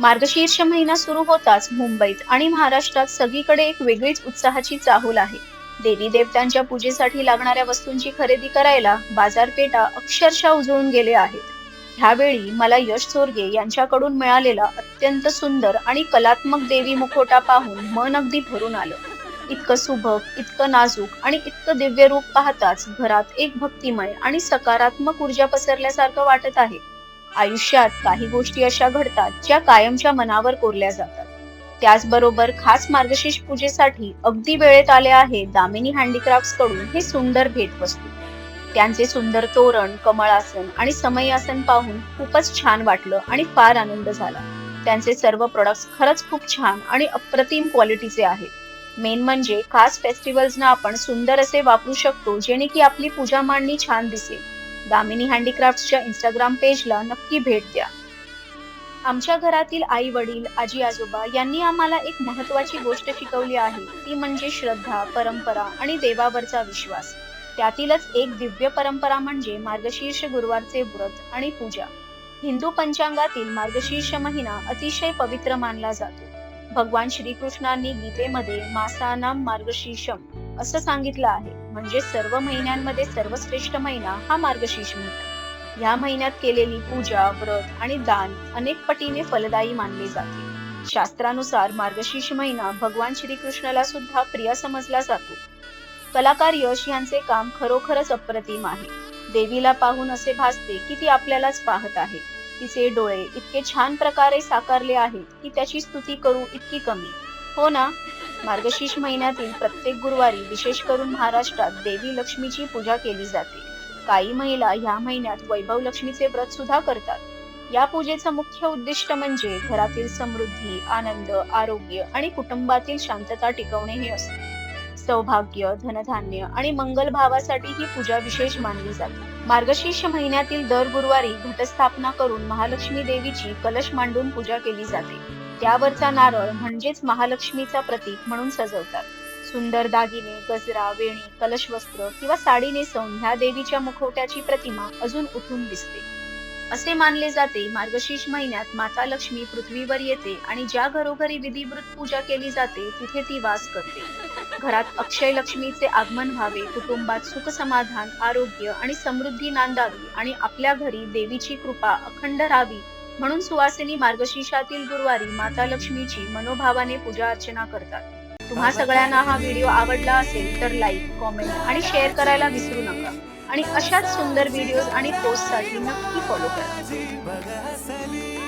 मार्गशीर्ष महिना सुरू होताच मुंबईत आणि महाराष्ट्रात सगळीकडे एक वेगळीच उत्साहाची चाहूल आहे. देवी देवतांच्या पूजेसाठी लागणाऱ्या वस्तूंची खरेदी करायला बाजारपेठा अक्षरशः उजळून गेले आहेत. ह्यावेळी मला यश चोरगे यांच्याकडून मिळालेला अत्यंत सुंदर आणि कलात्मक देवी मुखोटा पाहून मन अगदी भरून आलं. इतकं सुबक इतकं नाजूक आणि इतकं दिव्य रूप पाहताच घरात एक भक्तिमय आणि सकारात्मक ऊर्जा पसरल्यासारखं वाटत आहे. आयुष्यात काही गोष्टी अशा घडतात ज्या कायमच्या मनावर कोरल्या जातात. त्याचबरोबर खास मार्गशीर्ष पूजेसाठी अगदी वेळेत आले आहे दामिनी हँडीक्राफ्टकडून हे सुंदर भेटवस्तू. त्यांचे सुंदर तोरण कमळासन आणि समयासन पाहून खूपच छान वाटलं आणि फार आनंद झाला. त्यांचे सर्व प्रोडक्ट्स खरंच खूप छान आणि अप्रतिम क्वालिटीचे आहेत. मेन म्हणजे खास फेस्टिवल्सना आपण सुंदर असे वापरू शकतो जेणे की आपली पूजा मांडणी छान दिसेल. दामिनी हँडीक्राफ्टच्या इंस्टाग्राम पेजला नक्की भेट द्या. आमच्या घरातील आई वडील आजी आजोबा यांनी आम्हाला एक महत्वाची गोष्ट शिकवली आहे. ती म्हणजे श्रद्धा परंपरा आणि देवावरचा विश्वास. त्यातीलच एक दिव्य परंपरा म्हणजे मार्गशीर्ष गुरुवारचे व्रत आणि पूजा. हिंदू पंचांगातील मार्गशीर्ष महिना अतिशय पवित्र मानला जातो. भगवान श्रीकृष्णांनी गीतेमध्ये मासानाम मार्गशीर्षम असं सांगितलं आहे. म्हणजे सर्व महिन्यांमध्ये सर्वश्रेष्ठ महिना हा मार्गशीर्ष महिना. या महिन्यात केलेली पूजा व्रत आणि दान अनेक पटीने फलदायी मानले जाते. शास्त्रानुसार मार्गशीर्ष महिना भगवान श्रीकृष्णाला सुद्धा प्रिय समजला जातो. कलाकार यश यांचे काम खरोखरच अप्रतिम आहे. देवीला पाहून असे भासते की ती आपल्यालाच पाहत आहे. तिचे डोळे इतके छान प्रकारे साकारले आहेत की त्याची स्तुती करू इतकी कमी. हो ना. मार्गशीर्ष महिन्यातील प्रत्येक गुरुवारी विशेष करून महाराष्ट्रात देवी लक्ष्मीची पूजा केली जाते. काही महिला ह्या महिन्यात वैभव लक्ष्मीचे व्रत सुद्धा करतात. या पूजेचं मुख्य उद्दिष्ट म्हणजे घरातील समृद्धी आनंद आरोग्य आणि कुटुंबातील शांतता टिकवणे हे असते. सौभाग्य धनधान्य आणि मंगल भावासाठी ही पूजा विशेष मानली जाते. मार्गशीर्ष महिन्यातील दर गुरुवारी घटस्थापना करून महालक्ष्मी देवीची कलश मांडून पूजा केली जाते. त्यावरचा नारळ म्हणजेच महालक्ष्मीचा प्रतीक म्हणून सजवतात. सुंदर दागिने गजरा वेणी कलश वस्त्र किंवा साडी नेसवून ह्या देवीच्या मुखवट्याची प्रतिमा अजून उठून दिसते. असे मानले जाते मार्गशीर्ष महिन्यात माता लक्ष्मी पृथ्वीवर येते आणि ज्या घरोघरी विधिवृत पूजा केली जाते तिथे ती वास करते. घरात अक्षय लक्ष्मीचे आगमन व्हावे कुटुंबात सुख समाधान आरोग्य आणि समृद्धी नांदावी आणि आपल्या घरी देवीची कृपा अखंड राहावी म्हणून सुवासिनी मार्गशीर्षातील गुरुवारी माता लक्ष्मीची मनोभावाने पूजा अर्चना करतात. तुम्हा सगळ्यांना हा व्हिडिओ आवडला असेल तर लाईक कॉमेंट आणि शेअर करायला विसरू नका. आणि अशाच सुंदर व्हिडिओज आणि पोस्टसाठी नक्की फॉलो करा.